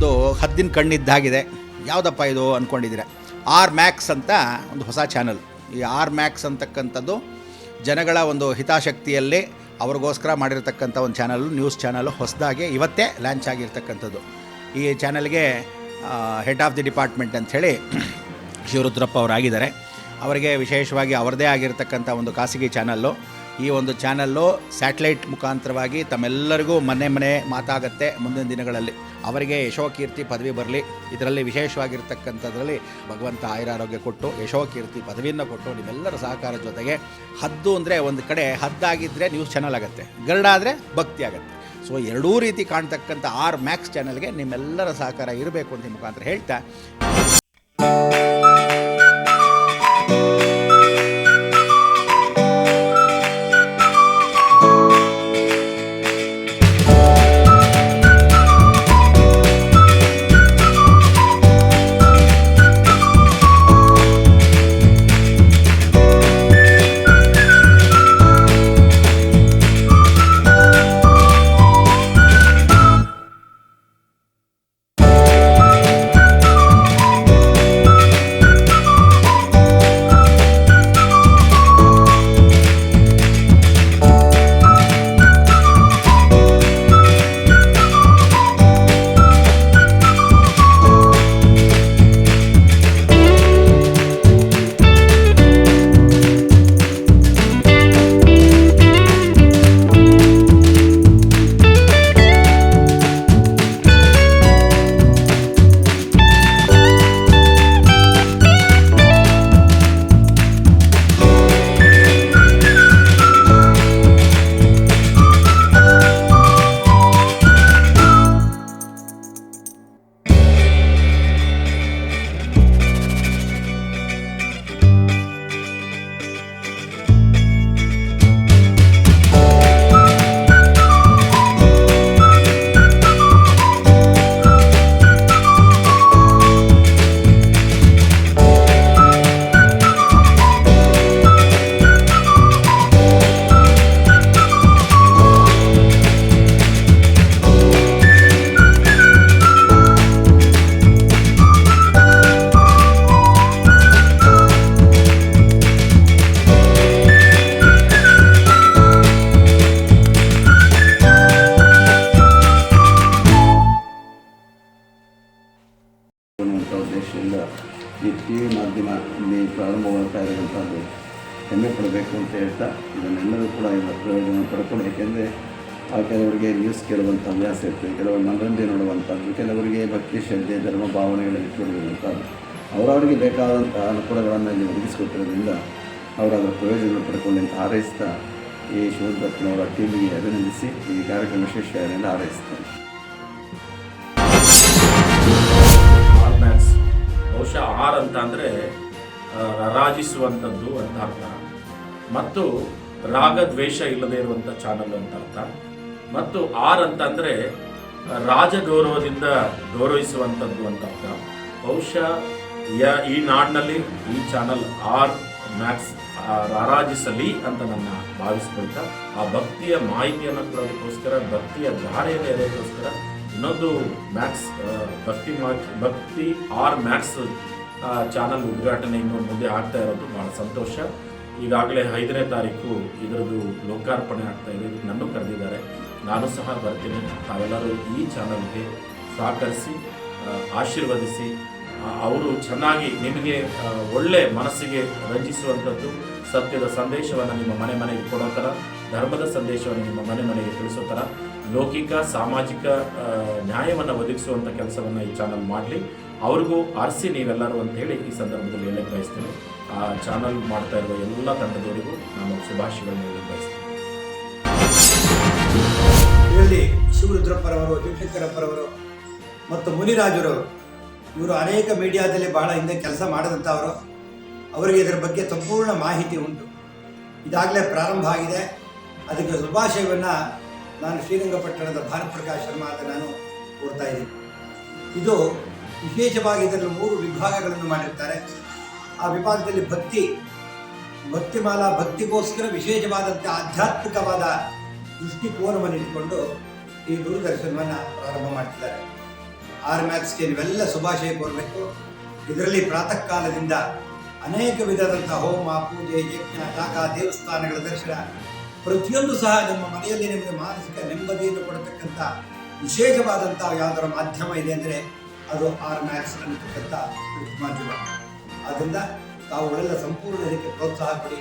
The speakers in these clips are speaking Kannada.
ಒಂದು ಹದ್ದಿನ ಕಣ್ಣಿದ್ದಾಗಿದೆ. ಯಾವುದಪ್ಪ ಇದು ಅಂದ್ಕೊಂಡಿದ್ದೀರ ಆರ್ ಮ್ಯಾಕ್ಸ್ ಅಂತ ಒಂದು ಹೊಸ ಚಾನಲ್ ಈ ಆರ್ ಮ್ಯಾಕ್ಸ್ ಅಂತಕ್ಕಂಥದ್ದು ಜನಗಳ ಒಂದು ಹಿತಾಶಕ್ತಿಯಲ್ಲಿ ಅವ್ರಿಗೋಸ್ಕರ ಮಾಡಿರ್ತಕ್ಕಂಥ ಒಂದು ಚಾನಲ್ ನ್ಯೂಸ್ ಚಾನಲ್ ಹೊಸದಾಗಿ ಇವತ್ತೇ ಲಾಂಚ್ ಆಗಿರ್ತಕ್ಕಂಥದ್ದು. ಈ ಚಾನಲ್ಗೆ ಹೆಡ್ ಆಫ್ ದಿ ಡಿಪಾರ್ಟ್ಮೆಂಟ್ ಅಂಥೇಳಿ ಶಿವರುದ್ರಪ್ಪ ಅವರಾಗಿದ್ದಾರೆ. ಅವರಿಗೆ ವಿಶೇಷವಾಗಿ ಅವರದೇ ಆಗಿರ್ತಕ್ಕಂಥ ಒಂದು ಖಾಸಗಿ ಚಾನಲ್ಲು ಈ ಒಂದು ಚಾನಲ್ಲು ಸ್ಯಾಟಲೈಟ್ ಮುಖಾಂತರವಾಗಿ ತಮ್ಮೆಲ್ಲರಿಗೂ ಮನೆ ಮನೆ ಮಾತಾಗತ್ತೆ ಮುಂದಿನ ದಿನಗಳಲ್ಲಿ. ಅವರಿಗೆ ಯಶೋಕೀರ್ತಿ ಪದವಿ ಬರಲಿ. ಇದರಲ್ಲಿ ವಿಶೇಷವಾಗಿರ್ತಕ್ಕಂಥದ್ರಲ್ಲಿ ಭಗವಂತ ಆಯುರಾರೋಗ್ಯ ಕೊಟ್ಟು, ಯಶೋಕೀರ್ತಿ ಪದವಿಯನ್ನು ಕೊಟ್ಟು ನಿಮ್ಮೆಲ್ಲರ ಸಹಕಾರ ಜೊತೆಗೆ ಹದ್ದು ಅಂದರೆ ಒಂದು ಕಡೆ ಹದ್ದಾಗಿದ್ದರೆ ನ್ಯೂಸ್ ಚಾನಲ್ ಆಗುತ್ತೆ. ಗರಡಾದರೆ ಭಕ್ತಿ ಆಗುತ್ತೆ. ಸೊ ಎರಡೂ ರೀತಿ ಕಾಣ್ತಕ್ಕಂಥ ಆರ್ ಮ್ಯಾಕ್ಸ್ ಚಾನಲ್ಗೆ ನಿಮ್ಮೆಲ್ಲರ ಸಹಕಾರ ಇರಬೇಕು ಅಂತ ಮುಖಾಂತರ ಹೇಳ್ತಾ ಈ ಟಿ ವಿ ಮಾಧ್ಯಮ ಇಲ್ಲಿ ಪ್ರಾರಂಭವಾಗ್ತಾ ಇರುವಂಥದ್ದು ಹೆಮ್ಮೆ ಪಡಬೇಕು ಅಂತ ಹೇಳ್ತಾ ಇದನ್ನೆಲ್ಲರೂ ಕೂಡ ಇವರ ಪ್ರಯೋಜನ ಪಡ್ಕೊಂಡು ಏಕೆಂದರೆ ಕೆಲವರಿಗೆ ನ್ಯೂಸ್ ಕೇಳುವಂಥ ಅಭ್ಯಾಸ ಇರ್ತದೆ, ಕೆಲವರು ಮನರಂಜನೆ ನೋಡುವಂಥದ್ದು, ಕೆಲವರಿಗೆ ಭಕ್ತಿ, ಶ್ರದ್ಧೆ, ಧರ್ಮ ಭಾವನೆಗಳನ್ನು ಇಟ್ಕೊಂಡಿರುವಂಥದ್ದು ಅವರವರಿಗೆ ಬೇಕಾದಂಥ ಅನುಕೂಲಗಳನ್ನು ಇಲ್ಲಿ ಒದಗಿಸಿಕೊಟ್ಟಿರೋದ್ರಿಂದ ಅವರು ಅದರ ಪ್ರಯೋಜನ ಪಡ್ಕೊಂಡು ಅಂತ ಹಾರೈಸ್ತಾ ಈ ಶಿವದಪ್ಪನವರ ಟೀಮಿಗೆ ಅಭಿನಂದಿಸಿ ಈ ಕಾರ್ಯಕ್ರಮ ವಿಶೇಷ ಹಾರೈಸ್ತಾರೆ ಬಹುಶಃ ಆರ್ ಅಂತ ಅಂದರೆ ರಾಜಿಸುವಂಥದ್ದು ಅಂತ ಅರ್ಥ. ಮತ್ತು ರಾಗದ್ವೇಷ ಇಲ್ಲದೆ ಇರುವಂಥ ಚಾನಲ್ ಅಂತ ಅರ್ಥ. ಮತ್ತು ಆರ್ ರಾಜ ಗೌರವದಿಂದ ಗೌರವಿಸುವಂಥದ್ದು ಅಂತ ಅರ್ಥ. ಬಹುಶಃ ಈ ನಾಡಿನಲ್ಲಿ ಈ ಚಾನಲ್ ಆರ್ ಮ್ಯಾಕ್ಸ್ ರಾರಾಜಿಸಲಿ ಅಂತ ನನ್ನ ಭಾವಿಸ್ಕೊಳ್ತಾ, ಆ ಭಕ್ತಿಯ ಮಾಹಿತಿಯನ್ನು ಕೊಡೋದಕ್ಕೋಸ್ಕರ, ಭಕ್ತಿಯ ಧಾರೆಯನ್ನು ಎರೆಯೋದಕ್ಕೋಸ್ಕರ ಇನ್ನೊಂದು ಮ್ಯಾಕ್ಸ್ ಭಕ್ತಿ ಭಕ್ತಿ ಆರ್ ಮ್ಯಾಕ್ಸ್ ಚಾನಲ್ ಉದ್ಘಾಟನೆ ಇನ್ನು ಮುಂದೆ ಆಗ್ತಾ ಇರೋದು. ಬಹಳ ಸಂತೋಷ. ಈಗಾಗಲೇ ಐದನೇ ತಾರೀಕು ಇದರದ್ದು ಲೋಕಾರ್ಪಣೆ ಆಗ್ತಾ ಇದೆ. ನನ್ನ ಕರೆದಿದ್ದಾರೆ. ನಾನು ಸಹ ಬರ್ತೀನಿ. ತಾವೆಲ್ಲರೂ ಈ ಚಾನಲ್ಗೆ ಸಹಕರಿಸಿ ಆಶೀರ್ವದಿಸಿ ಅವರು ಚೆನ್ನಾಗಿ ನಿಮಗೆ ಒಳ್ಳೆ ಮನಸ್ಸಿಗೆ ರಂಜಿಸುವಂಥದ್ದು ಸತ್ಯದ ಸಂದೇಶವನ್ನು ನಿಮ್ಮ ಮನೆ ಮನೆಗೆ ಕೊಡೋ ಥರ ಧರ್ಮದ ಸಂದೇಶವನ್ನು ನಿಮ್ಮ ಮನೆ ಮನೆಗೆ ತಿಳಿಸೋ ಥರ ಲೌಕಿಕ, ಸಾಮಾಜಿಕ ನ್ಯಾಯವನ್ನು ಒದಗಿಸುವಂಥ ಕೆಲಸವನ್ನು ಈ ಚಾನಲ್ ಮಾಡಲಿ. ಅವ್ರಿಗೂ ಅರಸಿ ನೀವೆಲ್ಲರೂ ಅಂತ ಹೇಳಿ ಈ ಸಂದರ್ಭದಲ್ಲಿ ಹೇಳಕ್ಕೆ ಬಯಸ್ತೇನೆ. ಆ ಚಾನಲ್ ಮಾಡ್ತಾ ಇರುವ ಎಲ್ಲ ತಂಡದವರಿಗೂ ನಾನು ಶುಭಾಶಯಗಳನ್ನು ಹೇಳಕ್ಕೆ ಬಯಸ್ತೇನೆ. ಇದರಲ್ಲಿ ಶಿವರುದ್ರಪ್ಪರವರು ಶಿವಶಂಕರಪ್ಪರವರು ಮತ್ತು ಮುನಿರಾಜರವರು, ಇವರು ಅನೇಕ ಮೀಡಿಯಾದಲ್ಲಿ ಬಹಳ ಹಿಂದೆ ಕೆಲಸ ಮಾಡಿದಂಥವರು. ಅವರಿಗೆ ಇದರ ಬಗ್ಗೆ ಸಂಪೂರ್ಣ ಮಾಹಿತಿ ಉಂಟು. ಇದಾಗಲೇ ಪ್ರಾರಂಭ ಆಗಿದೆ. ಅದಕ್ಕೆ ಶುಭಾಶಯವನ್ನು ನಾನು ಶ್ರೀರಂಗಪಟ್ಟಣದ ಭಾರತ್ ಪ್ರಕಾಶ್ ಶರ್ಮಾ ಅಂತ ನಾನು ಕೊಡ್ತಾ ಇದ್ದೀನಿ. ಇದು ವಿಶೇಷವಾಗಿ ಇದರಲ್ಲಿ ಮೂರು ವಿಭಾಗಗಳನ್ನು ಮಾಡಿರ್ತಾರೆ. ಆ ವಿಭಾಗದಲ್ಲಿ ಭಕ್ತಿ, ಭಕ್ತಿಮಾಲಾ ಭಕ್ತಿಗೋಸ್ಕರ ವಿಶೇಷವಾದಂಥ ಆಧ್ಯಾತ್ಮಿಕವಾದ ದೃಷ್ಟಿಕೋನವನ್ನು ಇಟ್ಕೊಂಡು ಈ ದೂರದರ್ಶನವನ್ನು ಪ್ರಾರಂಭ ಮಾಡ್ತಿದ್ದಾರೆ. ಆರ್ ಮ್ಯಾಕ್ಸ್ಗೆ ನೀವೆಲ್ಲ ಶುಭಾಶಯ ಕೋರಬೇಕು. ಇದರಲ್ಲಿ ಪ್ರಾತಃ ಕಾಲದಿಂದ ಅನೇಕ ವಿಧದಂಥ ಹೋಮ, ಪೂಜೆ, ಯಜ್ಞ ಯಾಗ ದೇವಸ್ಥಾನಗಳ ದರ್ಶನ ಪ್ರತಿಯೊಂದು ಸಹ ನಿಮ್ಮ ಮನೆಯಲ್ಲಿ ನಿಮಗೆ ಮಾನಸಿಕ ನೆಮ್ಮದಿಯನ್ನು ಕೊಡತಕ್ಕಂಥ ವಿಶೇಷವಾದಂಥ ಯಾವುದರ ಮಾಧ್ಯಮ ಇದೆ ಅಂದರೆ ಅದು ಆರ್ ಮ್ಯಾಕ್ಸ್ ಅನ್ನತಕ್ಕಂಥ ಮಾಧ್ಯಮ. ಆದ್ದರಿಂದ ತಾವುಗಳೆಲ್ಲ ಸಂಪೂರ್ಣ ಇದಕ್ಕೆ ಪ್ರೋತ್ಸಾಹ ಕೊಡಿ.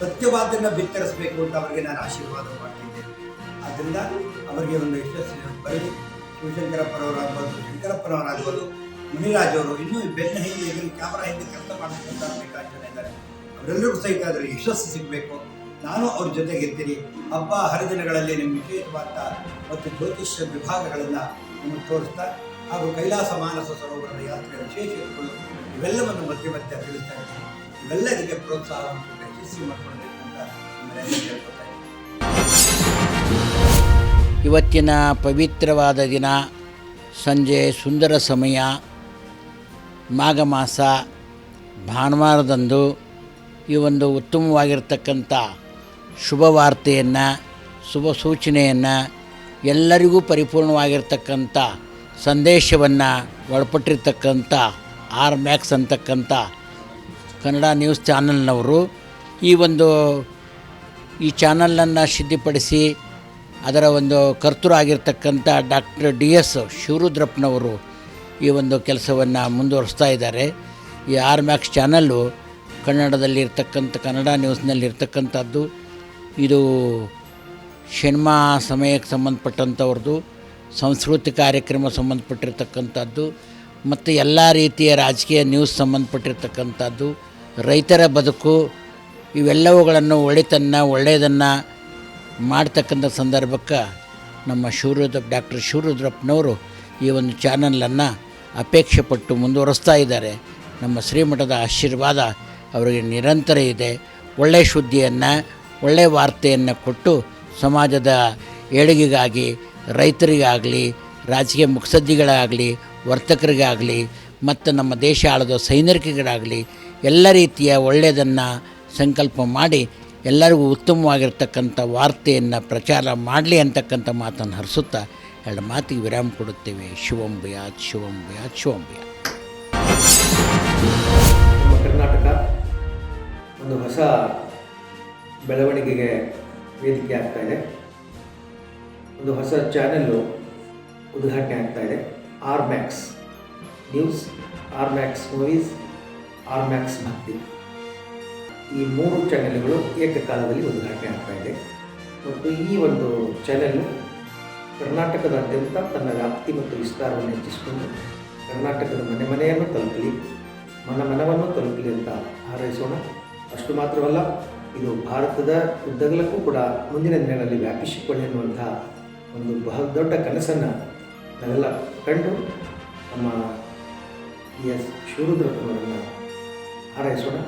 ಸತ್ಯವಾದನ್ನು ಬಿತ್ತರಿಸಬೇಕು ಅಂತ ಅವರಿಗೆ ನಾನು ಆಶೀರ್ವಾದ ಮಾಡ್ತಿದ್ದೇನೆ ಆದ್ದರಿಂದ ಅವರಿಗೆ ಒಂದು ಯಶಸ್ಸಿನ ಬರಲಿ ಶಿವಶಂಕರಪ್ಪನವರಾಗ್ಬೋದು ಶಂಕರಪ್ಪನವರಾಗ್ಬೋದು ಮುನಿರಾಜ್ ಅವರು, ಇನ್ನೂ ಬೆನ್ನ ಹಿಂದೆ ಕ್ಯಾಮರಾ ಹಿಂದೆ ಕೆಲಸ ಮಾಡತಕ್ಕಂಥ ಬೇಕಾದ ಇದ್ದಾರೆ. ಅವರೆಲ್ಲರಿಗೂ ಸಹಿತ ಅದರ ಯಶಸ್ಸು ಸಿಗಬೇಕು. ನಾನು ಅವ್ರ ಜೊತೆಗೆ ಇರ್ತೀನಿ. ಹಬ್ಬ ಹರಿದಿನಗಳಲ್ಲಿ ನಿಮ್ಮ ವಿಶೇಷವಾದ ಮತ್ತು ಜ್ಯೋತಿಷ್ಯ ವಿಭಾಗಗಳನ್ನು ನಿಮಗೆ ತೋರಿಸ್ತಾ, ಹಾಗೂ ಕೈಲಾಸ ಮಾನಸ ಸರೋವರದ ಯಾತ್ರೆಯ ವಿಶೇಷಗಳು ಇವೆಲ್ಲವನ್ನು ಮಧ್ಯೆ ಮಧ್ಯೆ ತಿಳಿಸ್ತಾ ಇದ್ದೀನಿ. ಇವೆಲ್ಲರಿಗೆ ಪ್ರೋತ್ಸಾಹವನ್ನು ಯಶಸ್ವಿ ಮಾಡ್ಕೊಳ್ಬೇಕು ಅಂತ ಇವತ್ತಿನ ಪವಿತ್ರವಾದ ದಿನ, ಸಂಜೆ ಸುಂದರ ಸಮಯ, ಮಾಘ ಮಾಸ, ಭಾನುವಾರದಂದು ಈ ಒಂದು ಉತ್ತಮವಾಗಿರ್ತಕ್ಕಂಥ ಶುಭ ವಾರ್ತೆಯನ್ನು ಶುಭ ಸೂಚನೆಯನ್ನು ಎಲ್ಲರಿಗೂ ಪರಿಪೂರ್ಣವಾಗಿರ್ತಕ್ಕಂಥ ಸಂದೇಶವನ್ನು ಒಳಪಟ್ಟಿರ್ತಕ್ಕಂಥ ಆರ್ ಮ್ಯಾಕ್ಸ್ ಅಂತಕ್ಕಂಥ ಕನ್ನಡ ನ್ಯೂಸ್ ಚಾನಲ್ನವರು ಈ ಒಂದು, ಈ ಚಾನಲನ್ನು ಸಿದ್ಧಪಡಿಸಿ ಅದರ ಒಂದು ಕರ್ತೃರಾಗಿರ್ತಕ್ಕಂಥ ಡಾಕ್ಟರ್ ಡಿ ಎಸ್ ಶಿವರುದ್ರಪ್ಪನವರು ಈ ಒಂದು ಕೆಲಸವನ್ನು ಮುಂದುವರಿಸ್ತಾ ಇದ್ದಾರೆ. ಈ ಆರ್ ಮ್ಯಾಕ್ಸ್ ಚಾನಲ್ಲು ಕನ್ನಡದಲ್ಲಿರ್ತಕ್ಕಂಥ, ಕನ್ನಡ ನ್ಯೂಸ್ನಲ್ಲಿರ್ತಕ್ಕಂಥದ್ದು ಇದು ಸಿನಿಮಾ ಸಮಯಕ್ಕೆ ಸಂಬಂಧಪಟ್ಟಂಥವ್ರದ್ದು, ಸಂಸ್ಕೃತಿ ಕಾರ್ಯಕ್ರಮ ಸಂಬಂಧಪಟ್ಟಿರ್ತಕ್ಕಂಥದ್ದು, ಮತ್ತು ಎಲ್ಲ ರೀತಿಯ ರಾಜಕೀಯ ನ್ಯೂಸ್ ಸಂಬಂಧಪಟ್ಟಿರ್ತಕ್ಕಂಥದ್ದು, ರೈತರ ಬದುಕು, ಇವೆಲ್ಲವುಗಳನ್ನು ಒಳಿತನ್ನು, ಒಳ್ಳೆಯದನ್ನು ಮಾಡ್ತಕ್ಕಂಥ ಸಂದರ್ಭಕ್ಕೆ ನಮ್ಮ ಶಿವರುದ್ರ ಡಾಕ್ಟರ್ ಶಿವರುದ್ರಪ್ಪನವರು ಈ ಒಂದು ಚಾನಲನ್ನು ಅಪೇಕ್ಷೆ ಪಟ್ಟು ಮುಂದುವರಿಸ್ತಾ ಇದ್ದಾರೆ. ನಮ್ಮ ಶ್ರೀಮಠದ ಆಶೀರ್ವಾದ ಅವರಿಗೆ ನಿರಂತರ ಇದೆ. ಒಳ್ಳೆಯ ಸುದ್ದಿಯನ್ನು ಒಳ್ಳೆಯ ವಾರ್ತೆಯನ್ನು ಕೊಟ್ಟು ಸಮಾಜದ ಏಳಿಗೆಗಾಗಿ, ರೈತರಿಗಾಗಲಿ, ರಾಜಕೀಯ ಮುತ್ಸದ್ದಿಗಳಾಗಲಿ ವರ್ತಕರಿಗಾಗಲಿ, ಮತ್ತು ನಮ್ಮ ದೇಶ ಆಳದ ಸೈನಿಕರಿಗಾಗಲಿ, ಎಲ್ಲ ರೀತಿಯ ಒಳ್ಳೆಯದನ್ನು ಸಂಕಲ್ಪ ಮಾಡಿ ಎಲ್ಲರಿಗೂ ಉತ್ತಮವಾಗಿರ್ತಕ್ಕಂಥ ವಾರ್ತೆಯನ್ನು ಪ್ರಚಾರ ಮಾಡಲಿ ಅಂತಕ್ಕಂಥ ಮಾತನ್ನು ಹರಿಸುತ್ತಾ ಎರಡು ಮಾತಿಗೆ ವಿರಾಮ ಕೊಡುತ್ತೇವೆ. ಶಿವಂಬಯಾತ್ ಶಿವಂಬಯಾತ್ ಶಿವಂಬಯಾತ್ ಕರ್ನಾಟಕ ಒಂದು ಹೊಸ ಬೆಳವಣಿಗೆಗೆ ವೇದಿಕೆ ಆಗ್ತಾ ಇದೆ. ಒಂದು ಹೊಸ ಚಾನೆಲ್ಲು ಉದ್ಘಾಟನೆ ಆಗ್ತಾ ಇದೆ. R Max news R Max movies R Max Bhakti ಈ ಮೂರು ಚಾನೆಲ್ಗಳು ಏಕಕಾಲದಲ್ಲಿ ಉದ್ಘಾಟನೆ ಆಗ್ತಾ ಇದೆ. ಮತ್ತು ಈ ಒಂದು ಚಾನೆಲ್ಲು ಕರ್ನಾಟಕದಾದ್ಯಂತ ತನ್ನ ವ್ಯಾಪ್ತಿ ಮತ್ತು ವಿಸ್ತಾರವನ್ನು ಹೆಚ್ಚಿಸಿಕೊಂಡು ಕರ್ನಾಟಕದ ಮನೆ ಮನೆಯನ್ನು ತಲುಪಲಿ, ಮನ ಮನವನ್ನು ತಲುಪಲಿ ಅಂತ ಹಾರೈಸೋಣ. ಅಷ್ಟು ಮಾತ್ರವಲ್ಲ ಇದು ಭಾರತದ ಉದ್ದಗಲಕ್ಕೂ ಕೂಡ ಮುಂದಿನ ದಿನಗಳಲ್ಲಿ ವ್ಯಾಪಿಸಿಕೊಳ್ಳಿ ಅನ್ನುವಂಥ ಒಂದು ಬಹಳ ದೊಡ್ಡ ಕನಸನ್ನು ನಾವೆಲ್ಲ ಕಂಡು ನಮ್ಮ ಎಸ್ ಶಿವರುದ್ರಪ್ಪನವರನ್ನು ಹಾರೈಸೋಣ.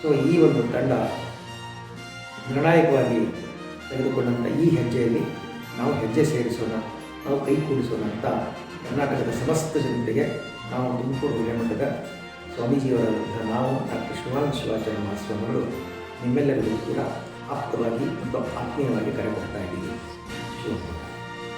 ಸೊ ಈ ಒಂದು ತಂಡ ನಿರ್ಣಾಯಕವಾಗಿ ತೆಗೆದುಕೊಂಡಂಥ ಈ ಹೆಜ್ಜೆಯಲ್ಲಿ ನಾವು ಹೆಜ್ಜೆ ಸೇರಿಸೋಣ, ನಾವು ಕೈ ಕೂಡಿಸೋಣ ಅಂತ ಕರ್ನಾಟಕದ ಸಮಸ್ತ ಜನತೆಗೆ ನಾವು ತುಮಕೂರು ಹಿರೇಮಠದ ಸ್ವಾಮೀಜಿಯವರಾದಂಥ ನಾವು ಡಾಕ್ಟರ್ ಶಿವಾನಂದ ಶಿವಾಚಾರ್ಯ ಮಹಾಸ್ವಾಮಿಗಳು ನಿಮ್ಮೆಲ್ಲರಿಗೂ ಕೂಡ ಆಪ್ತವಾಗಿ ಮತ್ತು ಆತ್ಮೀಯವಾಗಿ ಕರೆ ಮಾಡ್ತಾ ಇದ್ದೀನಿ. ಶಿವಮೊಗ್ಗ